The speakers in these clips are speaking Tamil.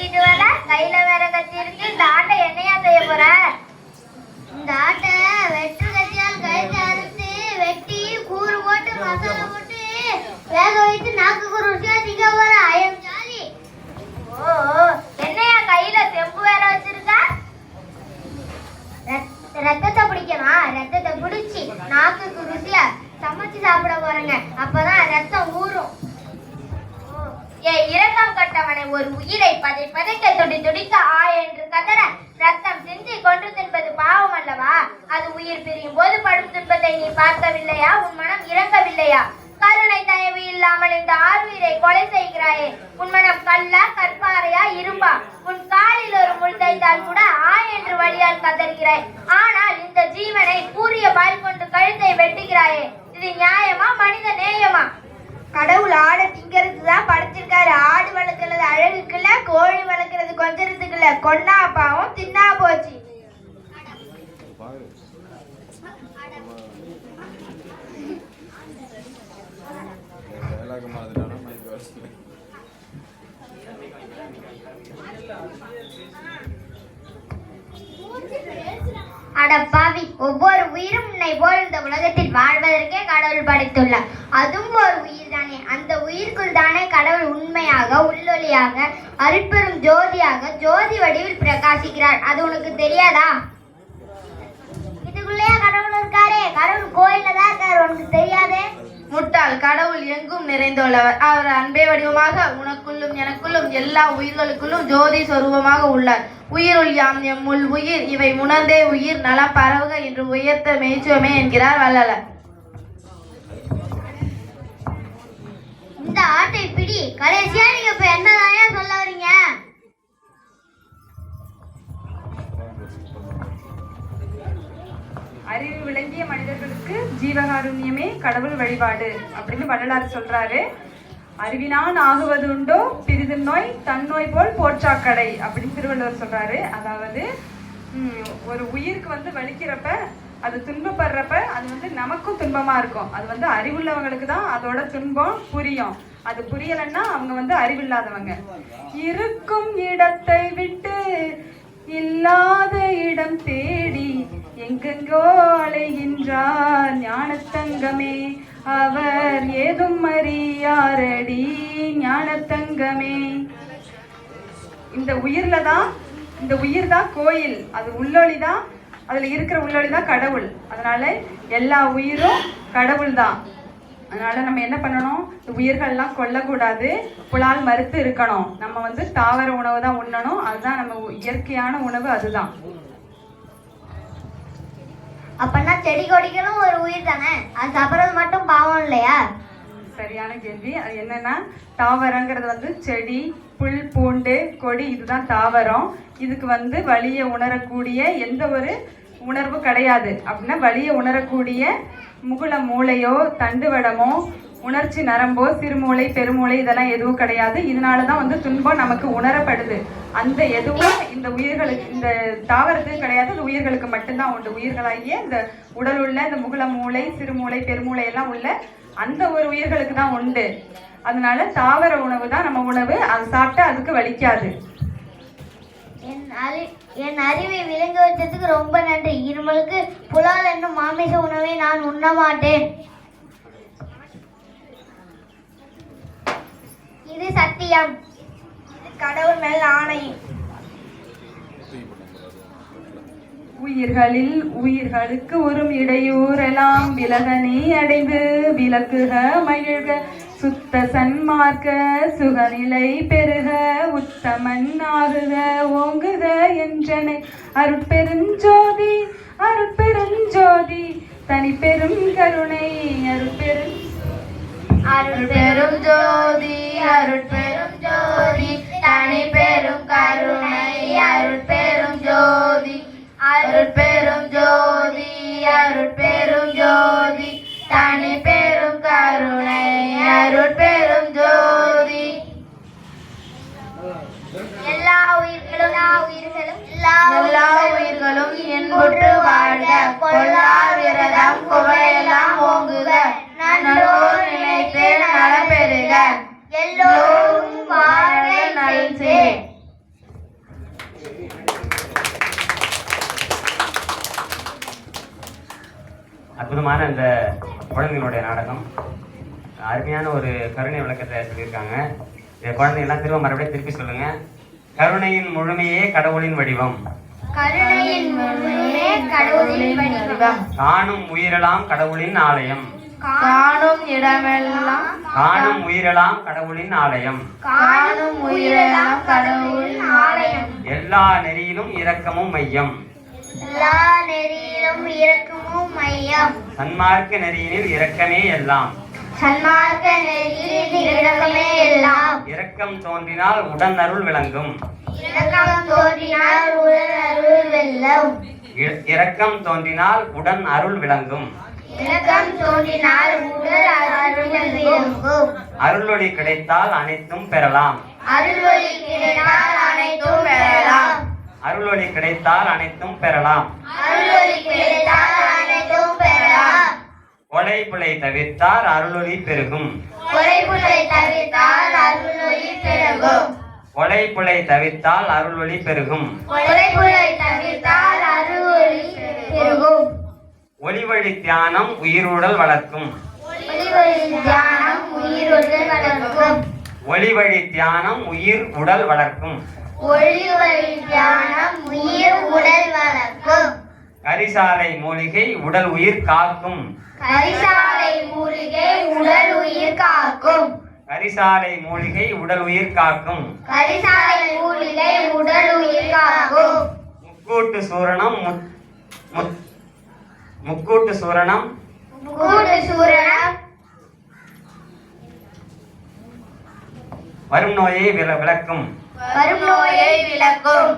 வெட்டிட்டு வர கையில வேற கத்தி இருக்கு இந்த ஆட்டை என்னையா செய்ய போற? இந்த ஆட்டை வெட்டு கத்தியால் கழுத்து அறுத்து வெட்டி கூறு போட்டு மசாலா போட்டு வேக வைத்து நாக்குக்கு குருசியா திங்க போற. ஐயம் ஜாலி ஓ என்னையா கையில செம்பு வேற வச்சிருக்க? ரத்- ரத்தத்தை பிடிக்கணும்? ரத்தத்தை பிடிச்சி நாக்குக்கு ருசியா சமைச்சு சாப்பிட போறேங்க. அப்பதான் ரத்தம் ஊறும். ஏ இரக்கம் ஒரு உயிரை பதை பதைக்க துடி துடிக்க ஆ என்று கதற ரத்தம் சிந்தி கொன்று தின்பது பாவம் அல்லவா? அது உயிர் பிரியும் போது படும் துன்பத்தை நீ பார்க்கவில்லையா? உன் மனம் இறங்கவில்லையா? கருணை தயவு இல்லாமல் இந்த ஆர்வீரை கொலை செய்கிறாயே. உன் மனம் கல்லா கற்பாறையா இரும்பா? உன் காலில் ஒரு முள் தைத்தால் கூட ஆ என்று வழியால் கதறுகிறாய். ஆனால் இந்த ஜீவனை கூறிய பால் கொண்டு கழுத்தை வெட்டுகிறாயே. இது நியாயமா? மனித நேயமா? பார்க்க மாதிரியான மைக் வருது ஒவ்வொரு உயிரும் உன்னை போல் இந்த உலகத்தில் வாழ்வதற்கே கடவுள் படைத்துள்ளார். அதுவும் ஒரு உயிர் தானே அந்த உயிருக்குள் தானே கடவுள் உண்மையாக உள்ளொளியாக அருட்பெரும் ஜோதியாக ஜோதி வடிவில் பிரகாசிக்கிறார். அது உனக்கு தெரியாதா? இதுக்குள்ளேயே கடவுள் இருக்காரே. கடவுள் கோயில்ல தான் இருக்காரு உனக்கு தெரியாதே முட்டாள் கடவுள் எங்கும் நிறைந்துள்ளவர் அவர் அன்பே வடிவமாக உனக்குள்ளும் எனக்குள்ளும் எல்லா உயிர்களுக்குள்ளும் ஜோதி சொரூபமாக உள்ளார். உயிருள் யாம் எம்முள் உயிர் இவை உணர்ந்தே உயிர் நலம் பரவுக என்று உயர்த்த மெய்ச்சுவமே என்கிறார் வள்ளலர். இந்த ஆட்டை பிடி கடைசியா நீங்க இப்ப என்னதான் சொல்ல வரீங்க? அறிவு விளங்கிய மனிதர்களுக்கு ஜீவகாருண்யமே கடவுள் வழிபாடு அப்படின்னு வள்ளலார் சொல்றாரு. அறிவினான் ஆகுவது உண்டோ பிரிது நோய் தன்னோய் போல் போற்றாக்கடை அப்படின்னு திருவள்ளுவர் சொல்றாரு. அதாவது ஒரு உயிருக்கு வந்து வலிக்கிறப்ப அது துன்பப்படுறப்ப அது வந்து நமக்கும் துன்பமா இருக்கும். அது வந்து அறிவுள்ளவங்களுக்கு தான் அதோட துன்பம் புரியும். அது புரியலைன்னா அவங்க வந்து அறிவில்லாதவங்க. இருக்கும் இடத்தை விட்டு இல்லாத இடம் தே எங்கெங்கோ அலைகின்றார் ஞானத்தங்கமே அவர் ஏதும் அறியாரடி ஞானத்தங்கமே. இந்த உயிர்ல தான் இந்த உயிர் தான் கோயில். அது உள்ளொளி தான் அதுல இருக்கிற உள்ளொளி தான் கடவுள். அதனால எல்லா உயிரும் கடவுள் தான். அதனால நம்ம என்ன பண்ணணும்? இந்த உயிர்கள்லாம் கொல்லக்கூடாது. புலால் மறுத்து இருக்கணும். நம்ம வந்து தாவர உணவு தான் உண்ணணும். அதுதான் நம்ம இயற்கையான உணவு அதுதான். அப்பனா செடி கொடிகளும் ஒரு உயிர் தானே? அது சாப்பிட்றது மட்டும் பாவம் இல்லையா? சரியான கேள்வி. அது என்னன்னா தாவரங்கிறது வந்து செடி புல் பூண்டு கொடி இதுதான் தாவரம். இதுக்கு வந்து வலியை உணரக்கூடிய எந்த ஒரு உணர்வு கிடையாது. அப்படின்னா வலியை உணரக்கூடிய முகுள மூளையோ தண்டுவடமோ உணர்ச்சி நரம்போ சிறுமூளை பெருமூளை இதெல்லாம் எதுவும் கிடையாது. இதனால தான் வந்து துன்பம் நமக்கு உணரப்படுது. அந்த எதுவும் இந்த உயிர்களுக்கு இந்த தாவரத்துக்கு கிடையாது. அது உயிர்களுக்கு மட்டும்தான் உண்டு. உயிர்களாகிய இந்த உடல் உள்ள இந்த முகுள மூளை சிறுமூளை பெருமூளை எல்லாம் உள்ள அந்த ஒரு உயிர்களுக்கு தான் உண்டு. அதனால தாவர உணவு தான் நம்ம உணவு. அது சாப்பிட்டா அதுக்கு வலிக்காது. என் அறி என் அறிவை விளங்க வச்சதுக்கு ரொம்ப நன்றி. இருமலுக்கு புலால் என்னும் மாமிச உணவை நான் உண்ண மாட்டேன் இது சத்தியம். இது கடவுள் மேல் ஆணை. உயிர்களில் உயிர்களுக்கு உறும் இடையூறெல்லாம் விலகனே அடைந்து விளக்குக மகிழ்க. சுத்த சன்மார்க்க சுகநிலை பெருக உத்தமன் ஆகுக ஓங்குக என்றனை. அருட்பெருஞ்சோதி அருட்பெருஞ்சோதி தனி பெரும் கருணை. அருட்பெரும் அருள் பெரும் ஜோதி அருள் பெரும் ஜோதி தனி பெரும் கருணை அருள் பெரும் ஜோதி அருள் பெரும் ஜோதி அருள் பெரும் ஜோதி தனி பெரும் கருணை அருள் பெரும் ஜோதி. எல்லா உயிர்களும் எல்லா உயிர்களும் எல்லா உயிர்களும் என்புற்று வாழ்க. கொல்லா விரதம் குவையெல்லாம் அற்புதமான இந்த குழந்தைகளுடைய நாடகம். அருமையான ஒரு கருணை விளக்கத்தை சொல்லியிருக்காங்க. இந்த குழந்தைங்கள்லாம் திரும்ப மறுபடியும் திருப்பி சொல்லுங்க. கருணையின் முழுமையே கடவுளின் வடிவம். காணும் உயிரெல்லாம் கடவுளின் ஆலயம். காணும் இடமெல்லாம் காணும் உயிரெல்லாம் கடவுளின் ஆலயம். காணும் உயிரெல்லாம் கடவுளின் ஆலயம். எல்லா நெறியிலும் இரக்கமும் மையம். எல்லா நெறியிலும் இறக்கமும் மையம். சன்மார்க்க நெறியினில் இரக்கமே எல்லாம். சன்மார்க்க நெறியில் இரக்கமே எல்லாம். இரக்கம் தோன்றினால் உடன் அருள் விளங்கும். இரக்கம் தோன்றினால் உடல் அருள் வெல்லும். இரக்கம் தோன்றினால் உடன் அருள் விளங்கும். இரக்கம் தோன்றினால் உடல் அருள் விளங்கும். அருளொளி கிடைத்தால் அனைத்தும் பெறலாம். அருள்வழி கிடைத்தால் அனைத்தும் பெறலாம். அருளொளி கிடைத்தால் அனைத்தும் பெறலாம். கொலை பிழை தவிர்த்தார் அருளொளி பெருகும். கொலை தவிர்த்தால் அருளொளி பெருகும். ஒளிவழி தியானம் உயிருடல் வளர்க்கும். ஒளிவழி தியானம் உயிருடன் வளர்க்கும் ஒளிவழி தியானம் உயிர் உடல் வளர்க்கும். ஒளிவழி தியானம் உயிர் உடல் வளர்க்கும். கரிசாலை மூலிகை உடல் உயிர் காக்கும். கரிசாலை மூலிகை உடல் உயிர் காக்கும். கரிசாலை மூலிகை உடல் உயிர் காக்கும். கரிசாலை மூலிகை உடல் உயிர் காக்கும். முக்கூட்டு சூரணம் முக்கூட்டு சூரணம். கூட்டு சூரணம் வரும் நோயை விளக்கும். வரும் நோயை விளக்கும்.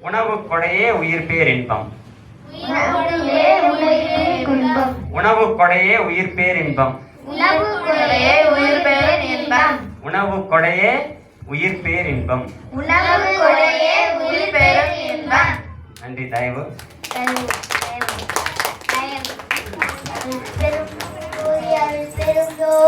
உணவு கொடையே உயிர் பேர் இன்பம். உணவுக்குள்ளே உயிர் குன்பம் உணவு கொடையே உயிர் பேர் இன்பம். உணவுக்குள்ளே உயிர் பெறும் இன்பம். உணவு கொடையே உயிர் பேர் இன்பம். உயிர் இன்பம். நன்றி தயவு. பெரும்